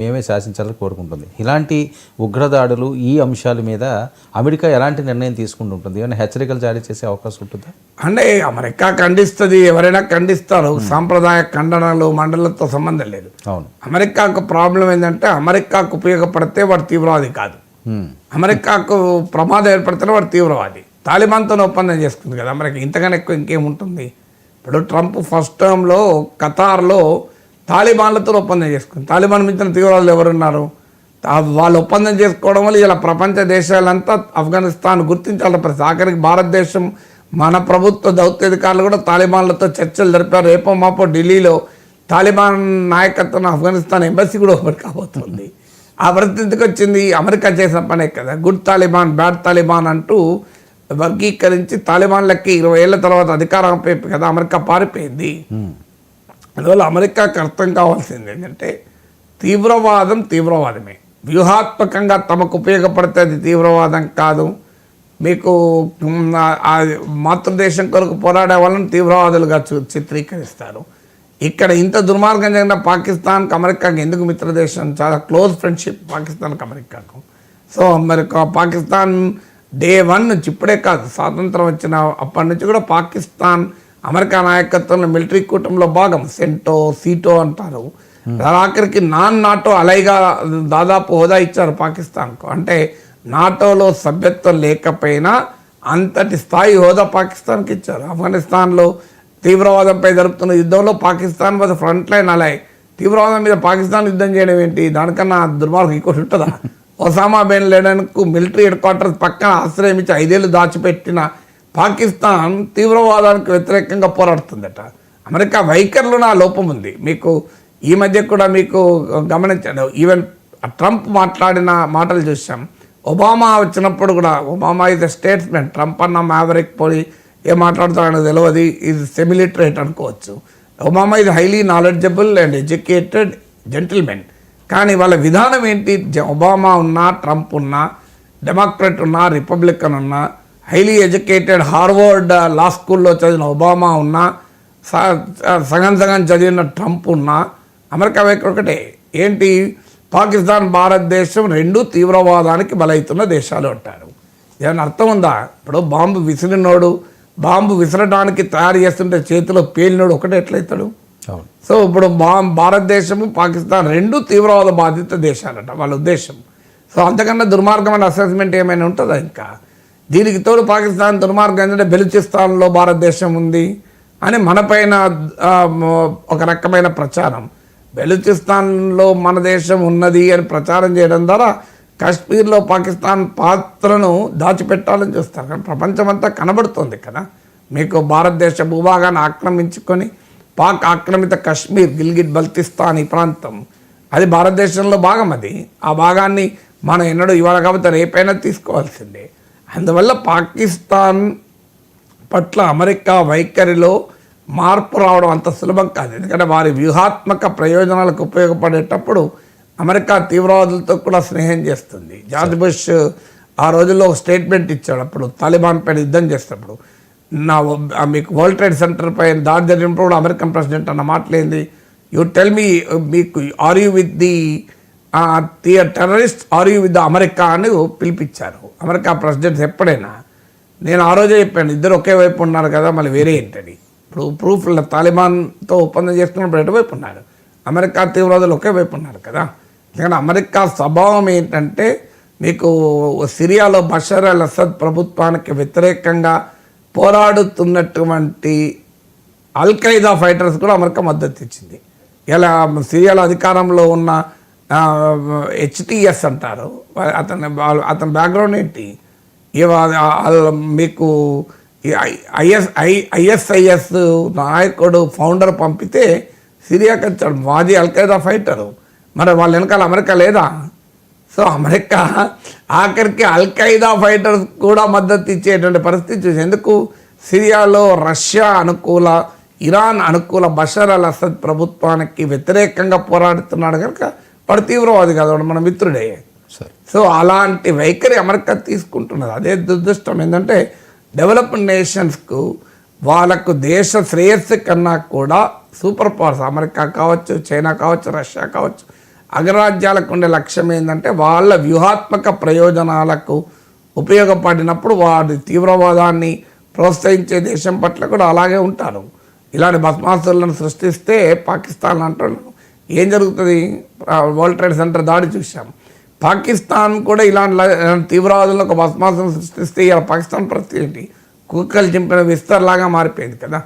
మేమే శాసించాలని కోరుకుంటుంది. ఇలాంటి ఉగ్రదాడులు ఈ అంశాల మీద అమెరికా ఎలాంటి నిర్ణయం తీసుకుంటుంటుంది? ఏమైనా హెచ్చరికలు జారీ చేసే అవకాశం ఉంటుందా? అంటే అమెరికా ఖండిస్తుంది ఎవరైనా ఖండిస్తారు. సాంప్రదాయ ఖండనలు మండలతో సంబంధం లేదు. అవును. అమెరికాకు ప్రాబ్లం ఏంటంటే అమెరికాకు ఉపయోగపడితే వాడు తీవ్రవాది కాదు. అమెరికాకు ప్రమాదం ఏర్పడితేనే వాడు తీవ్రవాది. తాలిబాన్తో ఒప్పందం చేసుకుంది కదా అమెరికా. ఇంతకన్నా ఎక్కువ ఇంకేముంటుంది? ఇప్పుడు ట్రంప్ ఫస్ట్ టర్మ్లో ఖతార్లో తాలిబాన్లతో ఒప్పందం చేసుకుంది. తాలిబాన్ మించిన తీవ్రవాదులు ఎవరున్నారు? వాళ్ళు ఒప్పందం చేసుకోవడం వల్ల ఇలా ప్రపంచ దేశాలంతా ఆఫ్ఘనిస్తాన్ గుర్తించాలి. ప్రతి ఆఖరికి భారతదేశం మన ప్రభుత్వ దౌత్యాధికారులు కూడా తాలిబాన్లతో చర్చలు జరిపారు. రేపో మాపో ఢిల్లీలో తాలిబాన్ నాయకత్వం ఆఫ్ఘనిస్తాన్ ఎంబసీ కూడా ఒకటి కాబోతుంది. ఆ పరిస్థితికి వచ్చింది? అమెరికా చేసిన పనే కదా. గుడ్ తాలిబాన్ బ్యాడ్ తాలిబాన్ అంటూ వర్గీకరించి తాలిబాన్లకి ఇరవై ఏళ్ళ తర్వాత అధికారం అయిపోయి కదా అమెరికా పారిపోయింది. అందువల్ల అమెరికాకు అర్థం కావాల్సింది ఏంటంటే తీవ్రవాదం తీవ్రవాదమే. వ్యూహాత్మకంగా తమకు ఉపయోగపడితే అది తీవ్రవాదం కాదు. మీకు మాతృదేశం కొరకు పోరాడే వాళ్ళని తీవ్రవాదులుగా చూ- చిత్రీకరిస్తారు. ఇక్కడ ఇంత దుర్మార్గం జరిగిన పాకిస్తాన్కి అమెరికాకి ఎందుకు మిత్రదేశం? చాలా క్లోజ్ ఫ్రెండ్షిప్ పాకిస్తాన్కి అమెరికాకు. So America Pakistan day one నుంచి ఇప్పుడే కాదు స్వాతంత్రం వచ్చిన అప్పటి నుంచి కూడా పాకిస్తాన్ అమెరికా నాయకత్వంలో మిలిటరీ కూటమిలో భాగం. సెంటో సీటో అంటారు. ఆఖరికి నాన్ నాటో అలైగా దాదాపు హోదా ఇచ్చారు పాకిస్తాన్కు. అంటే నాటోలో సభ్యత్వం లేకపోయినా అంతటి స్థాయి హోదా పాకిస్తాన్కి ఇచ్చారు. ఆఫ్ఘనిస్తాన్లో తీవ్రవాదంపై జరుపుతున్న యుద్ధంలో పాకిస్తాన్ వద్ద ఫ్రంట్ లైన్ అలాయ్ తీవ్రవాదం మీద పాకిస్తాన్ యుద్ధం చేయడం ఏంటి? దానికన్నా దుర్మార్గం ఇంకోటి ఉంటుందా? ఒసామా బెన్ లేడన్కు మిలిటరీ హెడ్ క్వార్టర్స్ పక్కన ఆశ్రయం ఇచ్చి ఐదేళ్ళు దాచిపెట్టిన పాకిస్తాన్ తీవ్రవాదానికి వ్యతిరేకంగా పోరాడుతుందట. అమెరికా వైఖరిలో నా లోపం ఉంది. మీకు ఈ మధ్య కూడా మీకు గమనించాను ఈవెన్ ట్రంప్ మాట్లాడిన మాటలు చూసాం ఒబామా వచ్చినప్పుడు కూడా ఒబామా ఇది స్టేట్స్మెంట్ ట్రంప్ అన్న మ్యావరిక్ పోయి ఏం మాట్లాడుతాడో తెలియదు ఇది సెమిలిటరేట్ అనుకోవచ్చు. ఒబామా ఇది highly knowledgeable and educated gentlemen కానీ వాళ్ళ విధానం ఏంటి? జ- ఒబామా ఉన్నా ట్రంప్ ఉన్నా డెమోక్రట్ ఉన్నా రిపబ్లికన్ ఉన్నా హైలీ ఎడ్యుకేటెడ్ హార్వర్డ్ లా స్కూల్లో చదివిన ఒబామా ఉన్నా సగం సగం చదివిన ట్రంప్ ఉన్నా అమెరికా వైఖరి ఒకటే. ఏంటి? పాకిస్తాన్ భారతదేశం రెండు తీవ్రవాదానికి బలవుతున్న దేశాలు అంటారు. ఏమైనా అర్థం ఉందా? ఇప్పుడు బాంబు విసిరినోడు బాంబు విసరడానికి తయారు చేస్తుంటే చేతిలో పేలినోడు ఒకటే ఎట్లయితాడు? సో ఇప్పుడు మా భారతదేశము పాకిస్తాన్ రెండు తీవ్రవాద బాధిత దేశాలట వాళ్ళ ఉద్దేశం. సో అంతకన్నా దుర్మార్గమైన అసెస్మెంట్ ఏమైనా ఉంటుందా ఇంకా? దీనికి తోడు పాకిస్తాన్ దుర్మార్గం ఏంటంటే బెలుచిస్తాన్లో భారతదేశం ఉంది అని మనపైన ఒక రకమైన ప్రచారం. బెలుచిస్తాన్లో మన దేశం ఉన్నది అని ప్రచారం చేయడం ద్వారా కాశ్మీర్లో పాకిస్తాన్ పాత్రను దాచిపెట్టాలని చూస్తారు. కానీ ప్రపంచమంతా కనబడుతుంది కదా. మీకు భారతదేశ భూభాగాన్ని ఆక్రమించుకొని పాక్ ఆక్రమిత కశ్మీర్ గిల్గిట్ బల్తిస్తాన్ ఈ ప్రాంతం అది భారతదేశంలో భాగం అది. ఆ భాగాన్ని మనం ఎన్నడూ ఇవాళ కాబట్టి రేపైనా తీసుకోవాల్సిందే. అందువల్ల పాకిస్తాన్ పట్ల అమెరికా వైఖరిలో మార్పు రావడం అంత సులభం కాదు. ఎందుకంటే వారి వ్యూహాత్మక ప్రయోజనాలకు ఉపయోగపడేటప్పుడు అమెరికా తీవ్రవాదులతో కూడా స్నేహం చేస్తుంది. జార్జ్ బుష్ ఆ రోజుల్లో ఒక స్టేట్మెంట్ ఇచ్చాడు. అప్పుడు తాలిబాన్ పైన యుద్ధం చేసినప్పుడు నా మీకు వరల్డ్ ట్రేడ్ సెంటర్ పైన దాడి జరిగినప్పుడు కూడా అమెరికన్ ప్రెసిడెంట్ అన్న మాటలేంది? యూ టెల్ మీ మీకు are you with the terrorist are you with the America అని పిలిపించారు. అమెరికా ప్రెసిడెంట్స్ ఎప్పుడైనా నేను ఆ రోజే చెప్పాను ఇద్దరు ఒకే వైపు ఉన్నారు కదా మళ్ళీ వేరే ఏంటని ఇప్పుడు ప్రూఫ్ తాలిబాన్తో ఒప్పందం చేసుకున్నప్పుడు ఎటువైపు ఉన్నారు? అమెరికా తీవ్రవాదులు ఒకే వైపు ఉన్నారు కదా. ఎందుకంటే అమెరికా స్వభావం ఏంటంటే మీకు సిరియాలో బషర్ అల్ అసద్ ప్రభుత్వానికి వ్యతిరేకంగా పోరాడుతున్నటువంటి అల్ ఖైదా ఫైటర్స్ కూడా అమెరికా మద్దతు ఇచ్చింది. ఇలా సిరియాలో అధికారంలో ఉన్న హెచ్టిఎస్ అంటారు. అతని వాళ్ళు అతని బ్యాక్గ్రౌండ్ ఏంటి? ఇవ- మీకు ఐఎస్ ఐ ఐఎస్ఐఎస్ నాయకుడు ఫౌండర్ పంపితే సిరియాకి వచ్చాడు మాజీ అల్ఖైదా ఫైటరు మరి వాళ్ళ వెనకాల అమెరికా లేదా? సో అమెరికా ఆఖరికి అల్ఖైదా ఫైటర్స్ కూడా మద్దతు ఇచ్చేటువంటి పరిస్థితి చూసి ఎందుకు? సిరియాలో రష్యా అనుకూల ఇరాన్ అనుకూల బషర్ అల్ అసద్ ప్రభుత్వానికి వ్యతిరేకంగా పోరాడుతున్నాడు కనుక వాడు తీవ్రవాది కాదు వాడు మన మిత్రుడే. సరే. సో అలాంటి వైఖరి అమెరికా తీసుకుంటున్నది. అదే దురదృష్టం ఏంటంటే డెవలప్డ్ నేషన్స్కు వాళ్ళకు దేశ శ్రేయస్సు కన్నా కూడా సూపర్ పవర్స్ అమెరికా కావచ్చు చైనా కావచ్చు రష్యా కావచ్చు అగ్రరాజ్యాలకు ఉండే లక్ష్యం ఏంటంటే వాళ్ళ వ్యూహాత్మక ప్రయోజనాలకు ఉపయోగపడినప్పుడు వారి తీవ్రవాదాన్ని ప్రోత్సహించే దేశం పట్ల కూడా అలాగే ఉంటారు. ఇలాంటి బస్మాసులను సృష్టిస్తే పాకిస్తాన్ అంటారు ఏం జరుగుతుంది? వరల్డ్ ట్రేడ్ సెంటర్ దాడి చూసాం పాకిస్తాన్ కూడా ఇలాంటి తీవ్రవాదులను ఒక బస్మాసులను సృష్టిస్తే ఇలా పాకిస్తాన్ పరిస్థితి ఏంటి? కుక్కలు చింపిన విస్తర్లాగా మారిపోయింది కదా.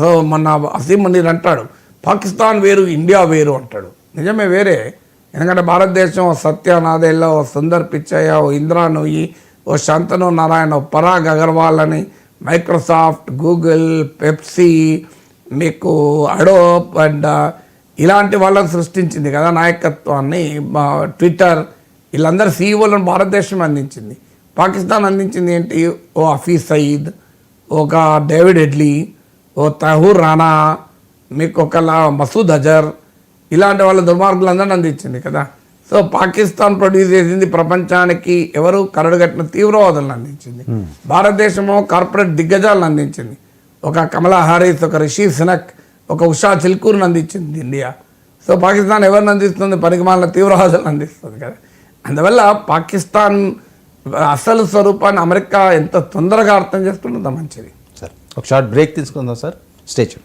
సో మొన్న అసీం మనీర్ అంటాడు పాకిస్తాన్ వేరు ఇండియా వేరు అంటాడు. నిజమే వేరే. ఎందుకంటే భారతదేశం ఓ సత్య నాదేళ్ళ ఓ సుందర్ పిచ్చయ్య ఓ ఇంద్రా నొయ్యి ఓ శంతను నారాయణ ఓ పరాగ్ అగర్వాల్ అని మైక్రోసాఫ్ట్ గూగుల్ పెప్సీ మీకు అడోప్ అండ్ ఇలాంటి వాళ్ళని సృష్టించింది కదా నాయకత్వాన్ని ట్విట్టర్ వీళ్ళందరూ సీఈఓలను భారతదేశం అందించింది. పాకిస్తాన్ అందించింది ఏంటి? ఓ హఫీజ్ సయీద్ ఒక డేవిడ్ హెడ్లీ ఓ తహూర్ రానా మీకు ఒక మసూద్ అజర్ ఇలాంటి వాళ్ళ దుర్మార్గులందరినీ అందించింది కదా. సో పాకిస్తాన్ ప్రొడ్యూస్ చేసింది ప్రపంచానికి ఎవరు? కరడుగట్టిన తీవ్రవాదులను అందించింది. భారతదేశము కార్పొరేట్ దిగ్గజాలను అందించింది. ఒక కమలా హారిస్ ఒక రిషి సినక్ ఒక ఉషా చిల్కూర్ని అందించింది ఇండియా. సో పాకిస్తాన్ ఎవరిని అందిస్తుంది? పనికిమాలిన తీవ్రవాదులను అందిస్తుంది కదా. అందువల్ల పాకిస్తాన్ అసలు స్వరూపాన్ని అమెరికా ఎంత తొందరగా అర్థం చేసుకుంటుందో మంచిది. సార్ ఒక షార్ట్ బ్రేక్ తీసుకుందాం సార్. స్టేచ్యూ